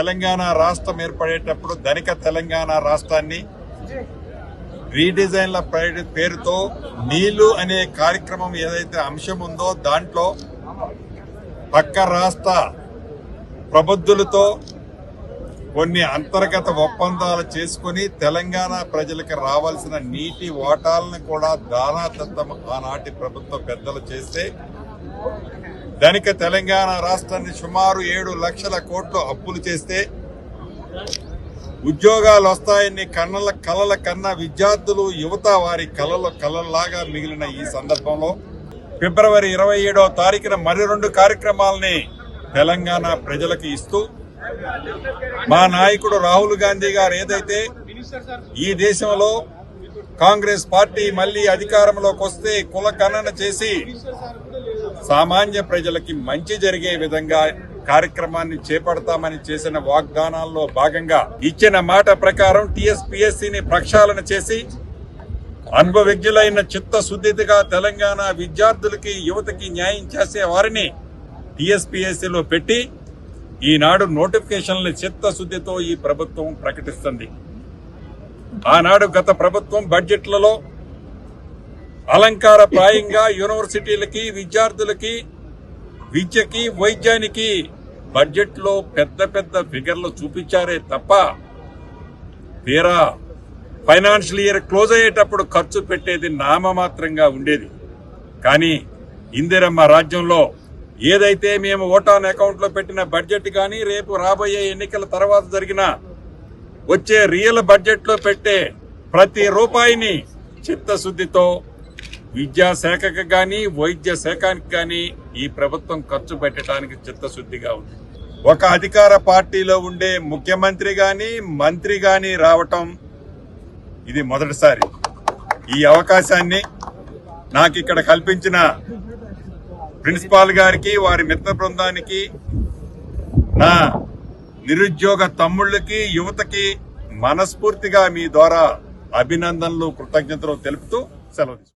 తెలంగాణ రాష్ట్రం ఏర్పడేటప్పుడు ధనిక తెలంగాణ రాష్ట్రాన్ని రీడిజైన్ల పేరుతో నీళ్ళు అనే కార్యక్రమం ఏదైతే అంశం ఉందో దాంట్లో పక్క రాష్ట్ర ప్రబుద్ధులతో కొన్ని అంతర్గత ఒప్పందాలు చేసుకుని తెలంగాణ ప్రజలకు రావాల్సిన నీటి ఓటాలను కూడా దానాదత్తం ఆనాటి ప్రభుత్వ పెద్దలు చేస్తే ధనిక తెలంగాణ రాష్ట్రాన్ని సుమారు ఏడు లక్షల కోట్లు అప్పులు చేస్తే ఉద్యోగాలు వస్తాయని కన్నల కలల కన్నా విద్యార్థులు యువత వారి కలలు కలల్లాగా మిగిలిన ఈ సందర్భంలో ఫిబ్రవరి ఇరవై ఏడవ తారీఖున మరి రెండు కార్యక్రమాలని తెలంగాణ ప్రజలకు ఇస్తూ మా నాయకుడు రాహుల్ గాంధీ గారు ఏదైతే ఈ దేశంలో కాంగ్రెస్ పార్టీ మళ్ళీ అధికారంలోకి వస్తే కుల చేసి సామాన్య ప్రజలకి మంచి జరిగే విధంగా కార్యక్రమాన్ని చేపడతామని చేసిన వాగ్దానాల్లో భాగంగా ఇచ్చిన మాట ప్రకారం టీఎస్పీఎస్సీని ప్రక్షాళన చేసి అనుభవజ్ఞులైన చిత్తశుద్ధిగా తెలంగాణ విద్యార్థులకి యువతకి న్యాయం చేసే వారిని టీఎస్పీఎస్సీలో పెట్టి ఈనాడు నోటిఫికేషన్ల చిత్తశుద్ధితో ఈ ప్రభుత్వం ప్రకటిస్తుంది. ఆనాడు గత ప్రభుత్వం బడ్జెట్లలో అలంకార ప్రాయంగా యూనివర్సిటీలకి విద్యార్థులకి విద్యకి వైద్యానికి బడ్జెట్లో పెద్ద పెద్ద ఫిగర్లు చూపించారే తప్ప తీరా ఫైనాన్షియల్ ఇయర్ క్లోజ్ అయ్యేటప్పుడు ఖర్చు పెట్టేది నామమాత్రంగా ఉండేది. కానీ ఇందిరమ్మ రాజ్యంలో ఏదైతే మేము ఓటాన్ అకౌంట్లో పెట్టిన బడ్జెట్ కానీ రేపు రాబోయే ఎన్నికల తర్వాత జరిగిన వచ్చే రియల్ బడ్జెట్లో పెట్టే ప్రతి రూపాయిని చిత్తశుద్ధితో విద్యాశాఖకు కానీ వైద్య శాఖకి కానీ ఈ ప్రభుత్వం ఖర్చు పెట్టడానికి చిత్తశుద్ధిగా ఉంది. ఒక అధికార పార్టీలో ఉండే ముఖ్యమంత్రి గాని మంత్రి గాని రావటం ఇది మొదటిసారి. ఈ అవకాశాన్ని నాకు ఇక్కడ కల్పించిన ప్రిన్సిపాల్ గారికి వారి మిత్ర బృందానికి నా నిరుద్యోగ తమ్ముళ్ళకి యువతకి మనస్ఫూర్తిగా మీ ద్వారా అభినందనలు కృతజ్ఞతలు తెలుపుతూ సెలవు